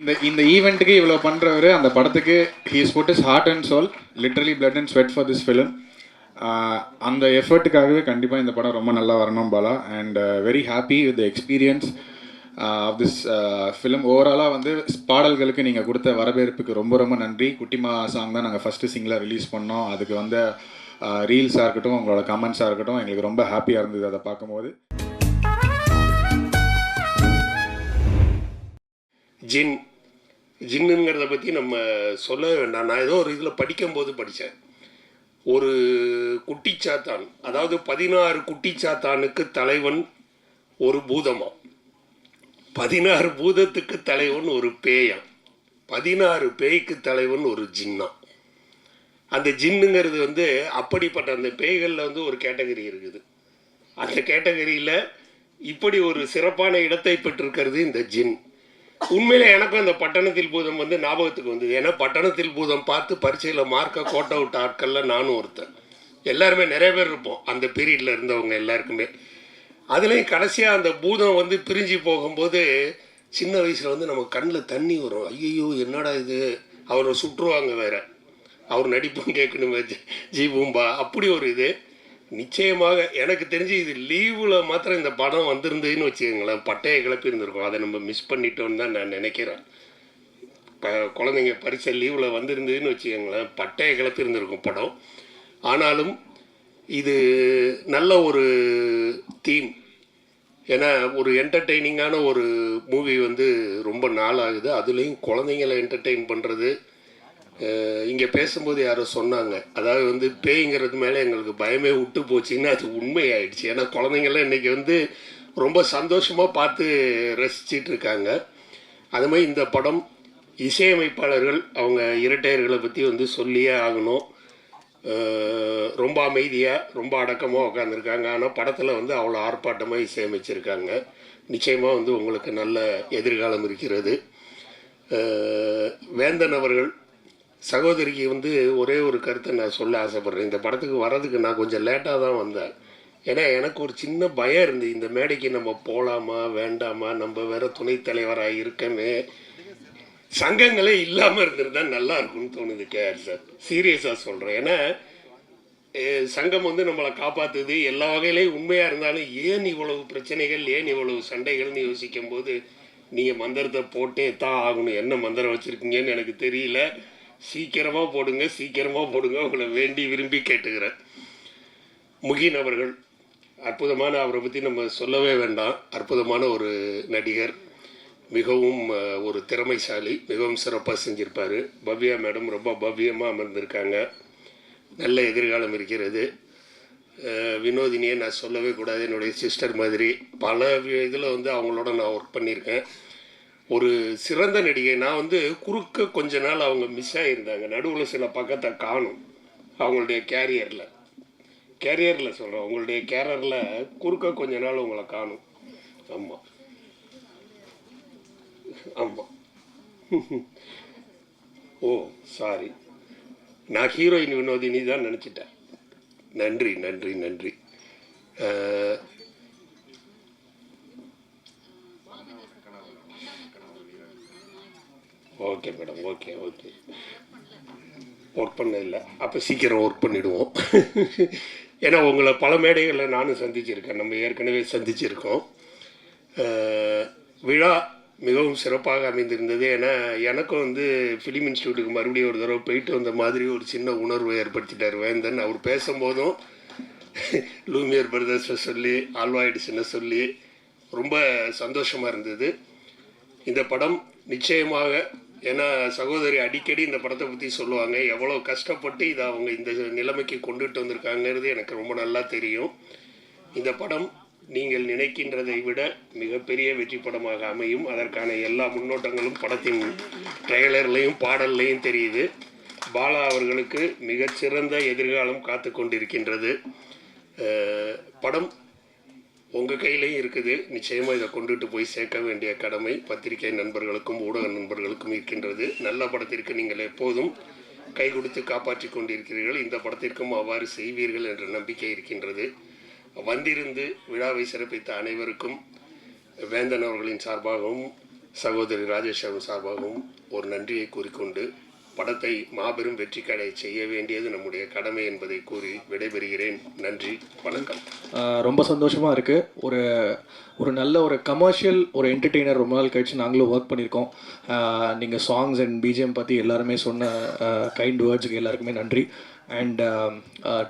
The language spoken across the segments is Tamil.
இந்த இந்த ஈவெண்ட்டுக்கு இவ்வளோ பண்ணுறவர் அந்த படத்துக்கு he's put his heart and soul literally blood and sweat for this film அந்த எஃபர்ட்டுக்காகவே கண்டிப்பாக இந்த படம் ரொம்ப நல்லா வரணும் Bala. And very happy with the experience of this film ஓவராலாக வந்து பாடல்களுக்கு நீங்கள் கொடுத்த வரவேற்புக்கு ரொம்ப ரொம்ப நன்றி. குட்டிமா சாங் தான் நாங்கள் ஃபஸ்ட்டு சிங்கிளாக ரிலீஸ் பண்ணோம். அதுக்கு வந்த ரீல்ஸாக இருக்கட்டும் உங்களோட கமெண்ட்ஸாக இருக்கட்டும் எங்களுக்கு ரொம்ப ஹாப்பியாக இருந்தது அதை பார்க்கும்போது. ஜின் ஜின்னுங்கிறத பற்றி நம்ம சொல்ல வேண்டாம். நான் ஏதோ ஒரு இதில் படிக்கும்போது படித்தேன் ஒரு குட்டிச்சாத்தான் அதாவது பதினாறு குட்டிச்சாத்தானுக்கு தலைவன் ஒரு பூதமாம் பதினாறு பூதத்துக்கு தலைவன் ஒரு பேயாம் பதினாறு பேய்க்கு தலைவன் ஒரு ஜின்னா? அந்த ஜின்னுங்கிறது வந்து அப்படிப்பட்ட அந்த பேய்களில் வந்து ஒரு கேட்டகரி இருக்குது. அந்த கேட்டகரியில் இப்படி ஒரு சிறப்பான இடத்தை பெற்றிருக்கிறது இந்த ஜின். உண்மையில எனக்கும் அந்த பட்டணத்தில் பூதம் வந்து ஞாபகத்துக்கு வந்தது. ஏன்னா பட்டணத்தில் பூதம் பார்த்து பரீட்சையில் மார்க்கை கோட்டை அவுட் ஆட்களில் நானும் ஒருத்தன். எல்லாருமே நிறைய பேர் இருப்போம். அந்த பீரியடில் இருந்தவங்க எல்லாருக்குமே. அதுலேயும் கடைசியாக அந்த பூதம் வந்து பிரிஞ்சு போகும்போது சின்ன வயசில் வந்து நம்ம கண்ணில் தண்ணி வரும். ஐயோ என்னடா இது? அவரை சுற்றுவாங்க வேற. அவர் நடிப்பும் கேட்கணுமே ஜி- ஜி பூம்பா அப்படி ஒரு இது. நிச்சயமாக எனக்கு தெரிஞ்சு இது லீவில் மாத்திரம் இந்த படம் வந்திருந்ததுன்னு வச்சுக்கோங்களேன். பட்டையை கிளப்பி இருந்திருக்கும். அதை நம்ம மிஸ் பண்ணிட்டோம்னு தான் நான் நினைக்கிறேன். இப்போ குழந்தைங்க பரிசை லீவில் வந்திருந்ததுன்னு வச்சுக்கோங்களேன். பட்டையை கிளப்பி இருந்திருக்கும் படம். ஆனாலும் இது நல்ல ஒரு தீம் ஏன்னா ஒரு என்டர்டெய்னிங்கான ஒரு மூவி வந்து ரொம்ப நாள் ஆகுது அதுலேயும் குழந்தைங்களை என்டர்டெயின் பண்ணுறது இங்கே பேசும்போது யாரோ சொன்னாங்க. அதாவது வந்து பேய்ங்கிறது மேலே எங்களுக்கு பயமே விட்டு போச்சுன்னு அது உண்மையாயிடுச்சு. ஏன்னா குழந்தைங்கள்லாம் இன்றைக்கி வந்து ரொம்ப சந்தோஷமாக பார்த்து ரசிச்சிட்டு இருக்காங்க. அது மாதிரி இந்த படம் இசையமைப்பாளர்கள் அவங்க இரட்டையர்களை பற்றி வந்து சொல்லியே ஆகணும். ரொம்ப அமைதியாக ரொம்ப அடக்கமாக உட்காந்துருக்காங்க ஆனால் படத்தில் வந்து அவ்வளோ ஆர்ப்பாட்டமாக இசையமைச்சிருக்காங்க. நிச்சயமாக வந்து உங்களுக்கு நல்ல எதிர்காலம் இருக்கிறது. வேந்தன் அவர்கள் சகோதரிக்கு வந்து ஒரே ஒரு கருத்தை நான் சொல்ல ஆசைப்பட்றேன். இந்த படத்துக்கு வர்றதுக்கு நான் கொஞ்சம் லேட்டாக தான் வந்தேன். ஏன்னா எனக்கு ஒரு சின்ன பயம் இருந்து இந்த மேடைக்கு நம்ம போகலாமா வேண்டாமா நம்ம வேற துணைத் தலைவராக இருக்கமே. சங்கங்களே இல்லாமல் இருந்திருந்தா நல்லா இருக்கும்னு தோணுது கேஆர் சார். சீரியஸாக சொல்கிறேன் ஏன்னா சங்கம் வந்து நம்மளை காப்பாற்றுது எல்லா வகையிலையும் உண்மையாக இருந்தாலும் ஏன் இவ்வளவு பிரச்சனைகள் ஏன் இவ்வளவு சண்டைகள்னு யோசிக்கும் போது நீங்கள் மந்திரத்தை போட்டே தான் ஆகணும். என்ன மந்திரம் வச்சுருக்கீங்கன்னு எனக்கு தெரியல. சீக்கிரமாக போடுங்க சீக்கிரமாக போடுங்க உங்களை வேண்டி விரும்பி கேட்டுக்கிறேன். முகின் அவர்கள் அற்புதமான அவரை பற்றி நம்ம சொல்லவே வேண்டாம். அற்புதமான ஒரு நடிகர் மிகவும் ஒரு திறமைசாலி மிகவும் சிறப்பாக செஞ்சுருப்பார். பவ்யா மேடம் ரொம்ப பவ்யமாக அமர்ந்திருக்காங்க. நல்ல எதிர்காலம் இருக்கிறது. வினோதினியை நான் சொல்லவே கூடாது. என்னுடைய சிஸ்டர் மாதிரி பல இதில் வந்து அவங்களோட நான் ஒர்க் பண்ணியிருக்கேன். ஒரு சிறந்த நடிகை. நான் வந்து குறுக்க கொஞ்ச நாள் அவங்க மிஸ் ஆகியிருந்தாங்க நடுவில் சில பக்கத்தை காணும் அவங்களுடைய கேரியரில் கேரியரில் சொல்கிறேன் உங்களுடைய கேரியரில் குறுக்க கொஞ்ச நாள் உங்களை காணும். ஆமாம் ஆமாம் ஓ சாரி நான் ஹீரோயின் வினோதினி தான் நினச்சிட்டேன். நன்றி நன்றி நன்றி. Okay madam okay okay work பண்ணதில்லை அப்போ சீக்கிரம் ஒர்க் பண்ணிவிடுவோம் ஏன்னா உங்களை பல மேடைகளில் நானும் சந்திச்சிருக்கேன். நம்ம ஏற்கனவே சந்திச்சிருக்கோம். விழா மிகவும் சிறப்பாக அமைந்திருந்தது. ஏன்னா எனக்கும் வந்து ஃபிலிம் இன்ஸ்டியூட்டுக்கு மறுபடியும் ஒரு தடவை போயிட்டு வந்த மாதிரி ஒரு சின்ன உணர்வை ஏற்படுத்திட்டார் வேந்தன். அவர் பேசும்போதும் லூமியர் பிரதர்ஸை சொல்லி ஆல்வாய்டிசனை சொல்லி ரொம்ப சந்தோஷமாக இருந்தது. இந்த படம் நிச்சயமாக ஏன்னா சகோதரி அடிக்கடி இந்த படத்தை பற்றி சொல்லுவாங்க. எவ்வளோ கஷ்டப்பட்டு இதை அவங்க இந்த நிலைமைக்கு கொண்டுட்டு வந்திருக்காங்கிறது எனக்கு ரொம்ப நல்லா தெரியும். இந்த படம் நீங்கள் நினைக்கின்றதை விட மிகப்பெரிய வெற்றி படமாக அமையும். அதற்கான எல்லா முன்னோட்டங்களும் படத்தின் ட்ரெய்லர்லையும் பாடல்லையும் தெரியுது. பாலா அவர்களுக்கு மிகச்சிறந்த எதிர்காலம் காத்து கொண்டிருக்கின்றது படம் உங்கள் கையிலையும் இருக்குது. நிச்சயமாக இதை கொண்டுட்டு போய் சேர்க்க வேண்டிய கடமை பத்திரிகை நண்பர்களுக்கும் ஊடக நண்பர்களுக்கும் இருக்கின்றது. நல்ல படத்திற்கு நீங்கள் எப்போதும் கை கொடுத்து காப்பாற்றி கொண்டிருக்கிறீர்கள். இந்த படத்திற்கும் அவ்வாறு செய்வீர்கள் என்ற நம்பிக்கை இருக்கின்றது. வந்திருந்து விழாவை சிறப்பித்த அனைவருக்கும் வேந்தன் அவர்களின் சார்பாகவும் சகோதரி ராஜேஷாவும் சார்பாகவும் ஒரு நன்றியை கூறிக்கொண்டு படத்தை மாபெரும் வெற்றி கடை செய்ய வேண்டியது நம்முடைய கடமை என்பதை கூறி விடைபெறுகிறேன். நன்றி வணக்கம். ரொம்ப சந்தோஷமாக இருக்குது ஒரு ஒரு நல்ல ஒரு கமர்ஷியல் ஒரு என்டர்டெய்னர் ரொம்ப நாள் கழிச்சு நாங்களும் ஒர்க் பண்ணியிருக்கோம். நீங்கள் சாங்ஸ் அண்ட் பிஜிஎம் பற்றி எல்லாருமே சொன்ன கைண்ட் வேர்ட்ஸுக்கு எல்லாருக்குமே நன்றி. அண்ட்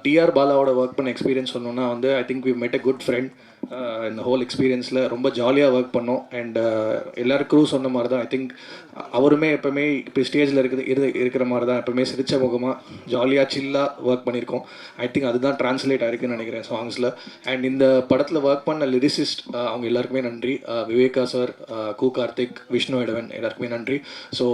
டிஆர் பாலாவோட ஒர்க் பண்ண எக்ஸ்பீரியன்ஸ் சொன்னோன்னா வந்து I think we met a good friend இந்த ஹோல் எக்ஸ்பீரியன்ஸில் ரொம்ப ஜாலியாக ஒர்க் பண்ணோம். அண்ட் uh, எல்லாருக்கும் சொன்ன மாதிரி தான் ஐ திங்க் அவருமே எப்போவுமே இப்போ ஸ்டேஜில் இருக்குது இரு இருக்கிற மாதிரி தான் எப்போவுமே சிரிச்ச முகமாக ஜாலியாக சில்லாக ஒர்க் பண்ணியிருக்கோம். ஐ திங்க் அதுதான் ட்ரான்ஸ்லேட் ஆயிருக்குன்னு நினைக்கிறேன் சாங்ஸில் அண்ட் இந்த படத்தில் ஒர்க் பண்ண லிரிசிஸ்ட் uh, அவங்க எல்லாருக்குமே நன்றி. Uh, விவேகா சார் கு கார்த்திக் விஷ்ணு இடவன் எல்லாருக்குமே நன்றி. ஸோ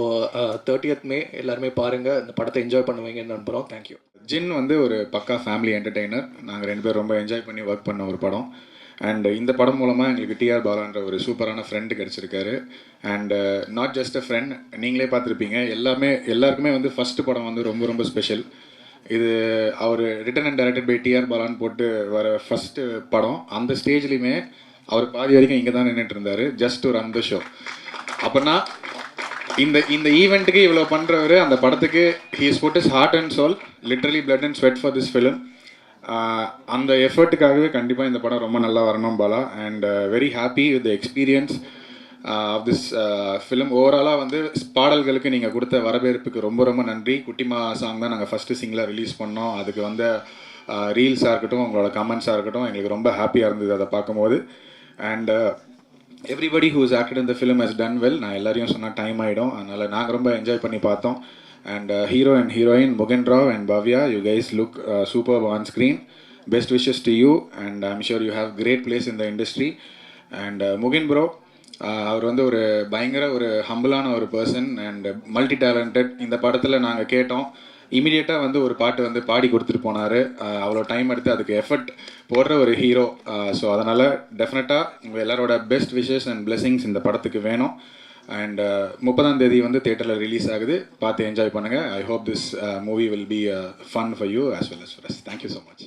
தேர்ட்டியத் மே எல்லாருமே பாருங்கள் இந்த படத்தை என்ஜாய் பண்ணுவீங்கன்னு நம்புகிறோம் தேங்க்யூ ஜின் வந்து ஒரு பக்கா ஃபேமிலி என்டர்டெய்னர் நாங்கள் ரெண்டு பேரும் ரொம்ப என்ஜாய் பண்ணி ஒர்க் பண்ண ஒரு படம். அண்ட் இந்த படம் மூலமாக எங்களுக்கு டிஆர் பாலான்ற ஒரு சூப்பரான friend கிடச்சிருக்காரு. And not just a friend நீங்களே பார்த்துருப்பீங்க. எல்லாமே எல்லாருக்குமே வந்து ஃபஸ்ட்டு படம் வந்து ரொம்ப ரொம்ப ஸ்பெஷல் இது அவர் written and directed by TR பாலான்னு போட்டு வர ஃபஸ்ட்டு படம். அந்த ஸ்டேஜ்லையுமே அவர் பாதி வரைக்கும் இங்கே தான் நின்றுட்டு இருந்தார் ஜஸ்ட் ஒரு அந்த ஷோ அப்படின்னா இந்த இந்த ஈவெண்ட்டுக்கு இவ்வளோ பண்ணுறவர் அந்த படத்துக்கு he's put his heart and soul literally blood and sweat for this film அந்த எஃபர்ட்டுக்காகவே கண்டிப்பாக இந்த படம் ரொம்ப நல்லா வரணும் Bala. And very happy with the experience of this film ஓவராலாக வந்து பாடல்களுக்கு நீங்கள் கொடுத்த வரவேற்புக்கு ரொம்ப ரொம்ப நன்றி. குட்டிமா சாங் தான் நாங்கள் ஃபஸ்ட்டு சிங்கிளாக ரிலீஸ் பண்ணோம். அதுக்கு வந்த uh, ரீல்ஸாக இருக்கட்டும் உங்களோட கமெண்ட்ஸாக இருக்கட்டும் எங்களுக்கு ரொம்ப ஹாப்பியாக இருந்தது அதை பார்க்கும்போது. அண்ட் எவ்ரிபடி ஹூஸ் ஆக்டட் இந்த ஃபிலிம் ஹஸ் டன் வெல் நான் எல்லாரையும் சொன்னால் டைம் ஆகிடும் அதனால் நாங்கள் ரொம்ப என்ஜாய் பண்ணி பார்த்தோம். And hero and heroine Mugen Rao and Bhavya you guys look super on screen best wishes to you and I'm sure you have great place in the industry and Mugen bro அவர் வந்து ஒரு பயங்கர ஒரு ஹம்பிளான ஒரு பர்சன் அண்ட் மல்டி டேலண்டட் இந்த படத்தில் நாங்கள் கேட்டோம் இமீடியட்டாக வந்து ஒரு பாட்டு வந்து பாடி கொடுத்துட்டு போனார். Uh, அவ்வளோ டைம் எடுத்து அதுக்கு எஃபர்ட் போடுற ஒரு ஹீரோ ஸோ அதனால் டெஃபினட்டாக உங்கள் எல்லாரோட பெஸ்ட் விஷஸ் அண்ட் பிளெஸிங்ஸ் இந்த படத்துக்கு வேணும். அண்ட் முப்பதாம் தேதி வந்து தேட்டரில் ரிலீஸ் ஆகுது. பார்த்து என்ஜாய் பண்ணுங்கள் I hope this movie will be fun for you as well as for us thank you so much